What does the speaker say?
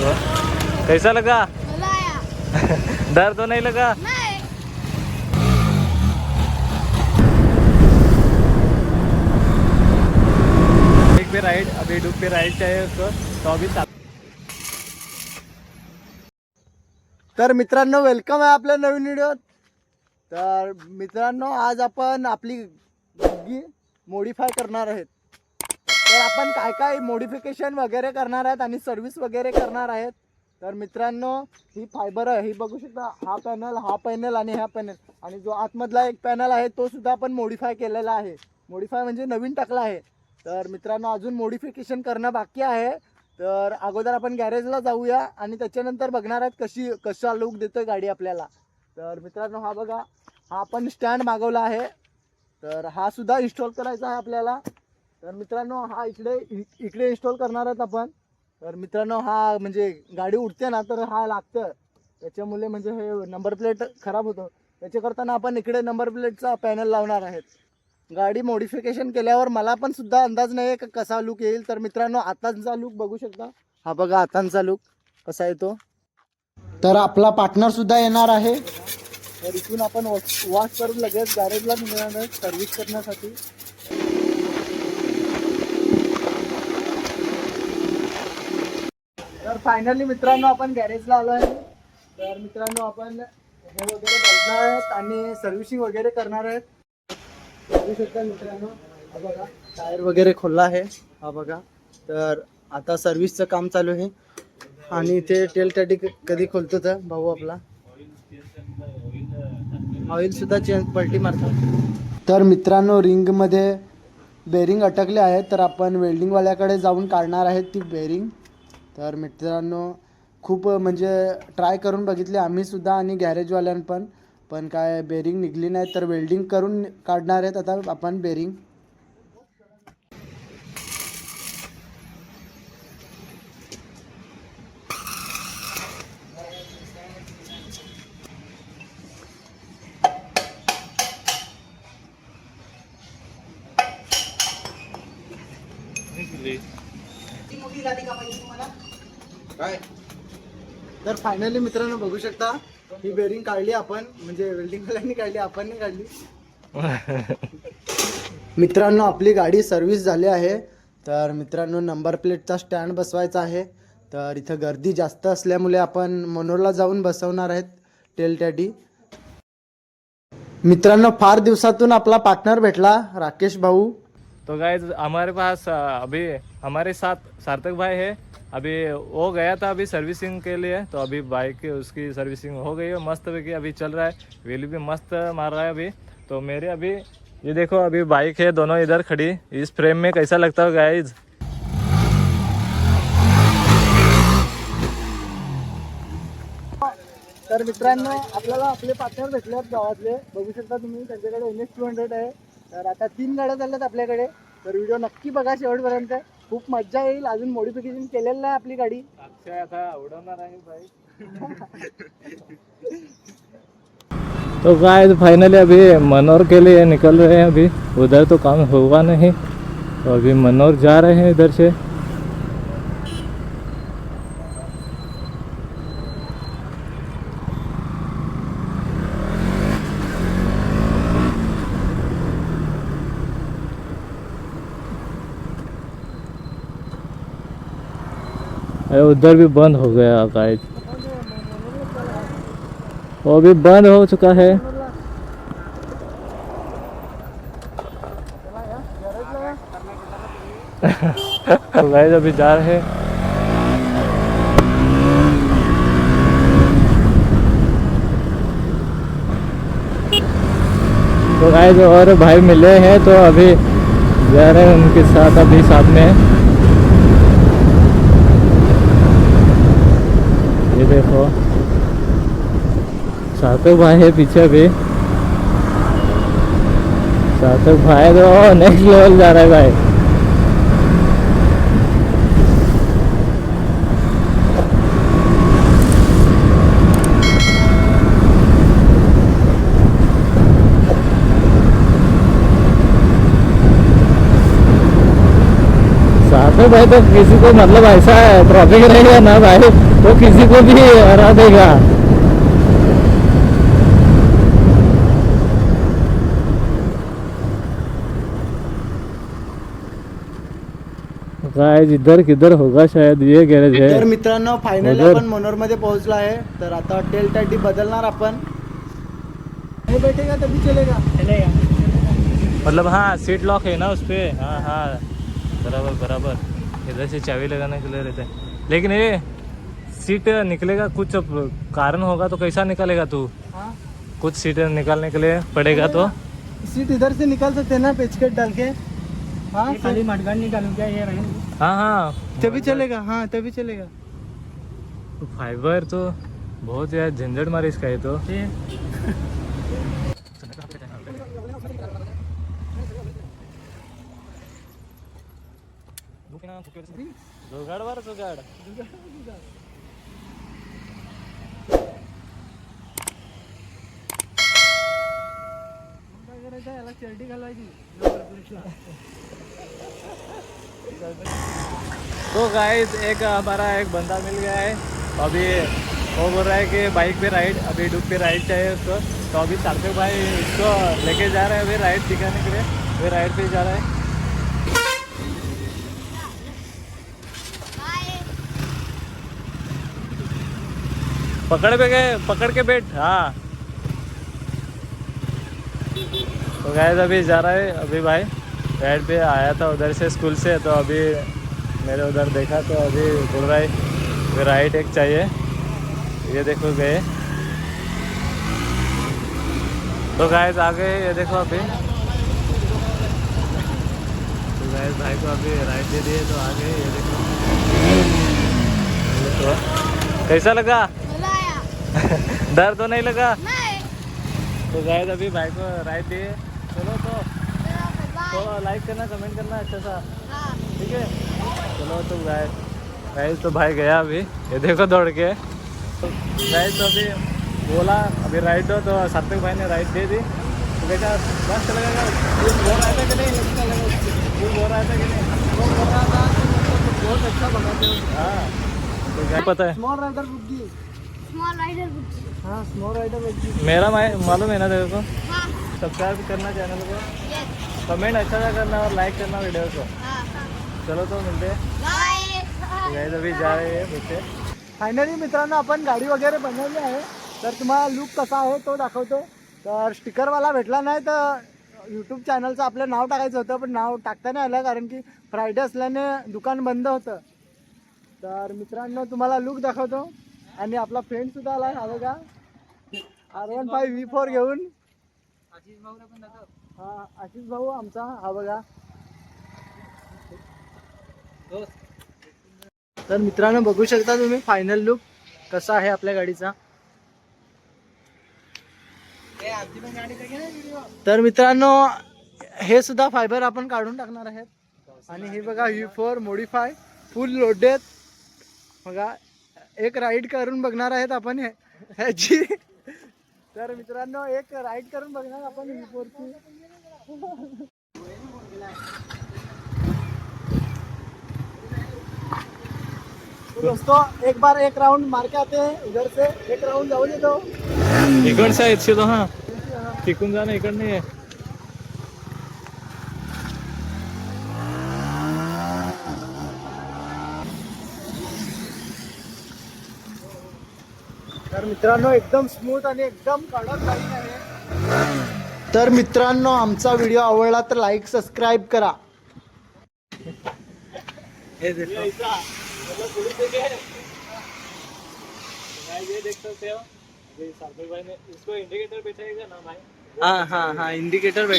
तो कैसा लगा? डर तो नहीं लगा? नाही. एक पे राइड अभी डुब पे राइड चाहिए उसको तो अभी तर मित्रांनो वेलकम आहे आपल्या नवीन व्हिडिओत तर मित्रांनो आज आपण आपली बग्गी मोडीफाय करणार आहेत. तर आपण काय काय मोडिफिकेशन वगैरे करणार आहेत आणि सर्व्हिस वगैरे करणार आहेत. तर मित्रांनो ही फायबर आहे. ही बघू शकता हा पॅनल हा पॅनल आणि हा पॅनल आणि जो आतमधला एक पॅनल आहे तो सुद्धा आपण मॉडिफाय केलेला आहे. मॉडिफाय म्हणजे नवीन टाकला आहे. तर मित्रांनो अजून मोडिफिकेशन करणं बाकी आहे. तर अगोदर आपण गॅरेजला जाऊया आणि त्याच्यानंतर बघणार आहेत कशी कशा लुक देतोय गाडी आपल्याला. तर मित्रांनो हा बघा हा आपण स्टँड मागवला आहे. तर हा सुद्धा इन्स्टॉल करायचा आहे आपल्याला. तर मित्रांनो हा इकडे इकडे इन्स्टॉल करणार आहेत आपण. तर मित्रांनो हा म्हणजे गाडी उडते ना तर हा लागतं. त्याच्यामुळे म्हणजे हे नंबर प्लेट खराब होतं. त्याच्या करताना आपण इकडे नंबर प्लेटचा पॅनल लावणार आहेत. गाडी मॉडिफिकेशन केल्यावर मला पण सुद्धा अंदाज नाही आहे का कसा लुक येईल. तर मित्रांनो आताचा लुक बघू शकता. हा बघा आतांचा लुक कसा येतो. तर आपला पार्टनर सुद्धा येणार आहे. तर इथून आपण वॉश करून लगेच गॅरेजला मिळणार सर्व्हिस करण्यासाठी. तर फायनली मित्रांनो आपण गॅरेजला आलो आहे तर मित्रांनो आपण हे वगैरे बघणार आहेत आणि सर्व्हिसिंग वगैरे करणार आहेत. बघू शकता मित्रांनो. हा बघा टायर वगैरे खोलला आहे. हा बघा. तर आता सर्व्हिसचं काम चालू आहे. आणि इथे टेल टॅडी कधी खोलतो तर? भाऊ आपला. ऑइल सुद्धा चेंज पलटी मारतात. तर मित्रांनो रिंगमध्ये बेरिंग अटकले आहेत तर आपण वेल्डिंगवाल्याकडे जाऊन काढणार आहेत ती बेरिंग तर मित्रांनो खूप म्हणजे ट्राय करून बघितले आम्ही सुद्धा आणि गॅरेजवाल्यां पण पण काय बेरिंग निघली नाही तर वेल्डिंग करून काढणार आहेत आता आपण बेरिंग काय? तर फायनली मित्रांनो बघू शकता ही बेरिंग काढली आपण म्हणजे वेल्डिंग वाल्यांनी काढली आपण नाही काढली. मित्रांनो आपली गाडी सर्व्हिस झाली आहे. तर मित्रांनो नंबर प्लेटचा स्टँड बसवायचा आहे. तर इथं गर्दी जास्त असल्यामुळे आपण मनोरला जाऊन बसवणार आहेत टेल टॅडी. मित्रांनो फार दिवसातून आपला पार्टनर भेटला राकेश भाऊ. तो गाय हमारे पास अभी हमारे साथ सार्थक भाई है। अभी वो गया था अभी सर्विसिंग के लिए तो अभी बाइक उसकी सर्विसिंग हो गई है मस्त की अभी चल रहा है। व्हील भी मस्त मार रहा है अभी। तो मेरे अभी ये देखो अभी बाइक है दोनों इधर खड़ी। इस फ्रेम में कैसा लगता हो है गाइज तर मित्रांनो आपल्याला आपले पार्टनर भेटले आहेत गावातले. बघू शकता तुम्ही त्यांच्याकडे एन एस टू हंड्रेड आहे. तर आता तीन गाड्या चालल्यात आपल्याकडे. तर व्हिडिओ नक्की बघा शेवटपर्यंत. खूप मज्जा येईल. अजून मॉडिफिकेशन केलेलं आहे आपली गाडी. अक्षय आता आहे तो गाइस फाइनली अभी मनोर के लिए निकल रहे हैं अभी. उधर तो काम हुआ नहीं. तो अभी मनोर जा रहे हैं इधर से. अरे उधर भी बंद हो गया गाइस वो भी बंद हो चुका है। गाइस अभी जा रहे तो गाइस और भाई मिले हैं तो अभी जा रहे हैं उनके साथ, अभी साथ में। ये देखो। सार्थक भाई है पीछे भी। सार्थक भाई तो नेक्स्ट लेवल जा रहा है भाई। भाई तो किसी को मतलब ऐसा ट्रॉफिक है ना भाई? वो किसी को भी हरा देगा। गाइस इधर किधर होगा शायद ये गैरेज तर है। मित्रांनो फायनली. आपण मनोर मध्ये पोहोचलो आहे. तर आता टेल टॅटी बदलणार आपण. हे बैठेगा तभी चलेगा. चलेगा मतलब हाँ सीट लॉक है ना उस पे हाँ हाँ। बराबर बराबर। इधर से चाबी लगाने के लिए रहता है। लेकिन ये सीट निकलेगा कुछ कारण होगा तो कैसा निकलेगा तू? हाँ। कुछ सीट निकालने के लिए पड़ेगा तो। सीट इधर से निकाल सकते हैं ना पेचकट डाल के। हाँ खाली मटगाड़ निकालूं क्या? ये हाँ हाँ। तभी चलेगा हाँ तभी चलेगा। फाइबर तो बहुत यार झंझट मारी इसका ये तो। जुगाड बरं जुगाड। तो गाइस एक हमारा एक बंदा मिल गया है। अभी वो बोल रहा है कि बाइक पे राइड अभी डुब पे राइड चाहिए उसको। तो अभी सार्थक भाई इसको लेके जा रहे हैं अभी राइड दिखाने के लिए। अभी राइड पे जा रहा है। पकड़ पे गए, पकड़ के बैठ। हाँ। तो गाइस अभी जा रहा है अभी भाई राइड पे आया था उधर से स्कूल से तो अभी मेरे उधर देखा तो अभी बोल रहा है कि राइड एक चाहिए। ये देखो गए। तो गाइस आ गए ये देखो अभी। तो गाइस भाई को अभी राइट दे दिए तो आ गए ये देखो। कैसा लगा? डर तो नहीं लगा? नहीं। तो गाइस अभी भाई को राइट दिए। चलो तो थोड़ा लाइक करना कमेंट करना अच्छा सा। हाँ ठीक है? चलो तो गाइस गाइस तो भाई गया अभी। ये देखो दौड़ के। तो गाइस तो अभी बोला अभी राइड दो तो सात्विक भाई ने राइड दे दी। तो बेटा बस चलेगा बोल रहा था कि नहीं? बोल रहा था कि नहीं? बोल रहा था बहुत अच्छा भगाते हो। हाँ। तो क्या पता है? स्मॉल राइडर बुक की स्मॉल राइडर बुक हाँ स्मॉल राइडर बुक की मेरा मालूम है ना तेरे को? हाँ। सब्सक्राइब करना चैनल को. कमेंट अच्छा सा करना और लाइक करना वीडियो को. चलो तो मिलते. हैं अभी जा रहे हैं बच्चे फायनली मित्रांनो आपण गाडी वगैरे बनवली आहे. तर तुम्हाला लुक कसा आहे तो दाखवतो. तर स्टिकरवाला भेटला नाही तर यूट्यूब चॅनलचं आपलं नाव टाकायचं होतं पण नाव टाकता नाही आलं कारण की फ्रायडे असल्याने दुकान बंद होतं. तर मित्रांनो तुम्हाला लुक दाखवतो. आणि आपला फ्रेंड सुद्धा आला हा बघा. R one five V four घेऊन. हा आशिष भाऊ आमचा हा बघा. तर मित्रांनो बघू शकता तुम्ही फायनल लुक कसा आहे आपल्या गाडीचा. तर मित्रांनो हे सुद्धा फायबर आपण काढून टाकणार आहेत. आणि हे बघा V four modify full loaded बघा एक राईड करून बघणार आहेत आपण हे- ह्याची तर मित्रांनो एक राईड करून बघणार आपण व्ही दोस्तों एक बार एक राउंड मार के आते हैं से एक राउंड जाऊ दे दो इकडचं आहे इच्छितो हा. टिकून जाणं इकड नाही आहे. मित्रांनो एकदम स्मूथ आणि एकदम कडक गाडी आहे. तर मित्रांनो आमचा व्हिडिओ आवडला तर लाईक सबस्क्राईब करा. हे देखो. हो इंडिकेटर बैठाएगा ना भाई हाँ हाँ हाँ इंडिकेटर बैठा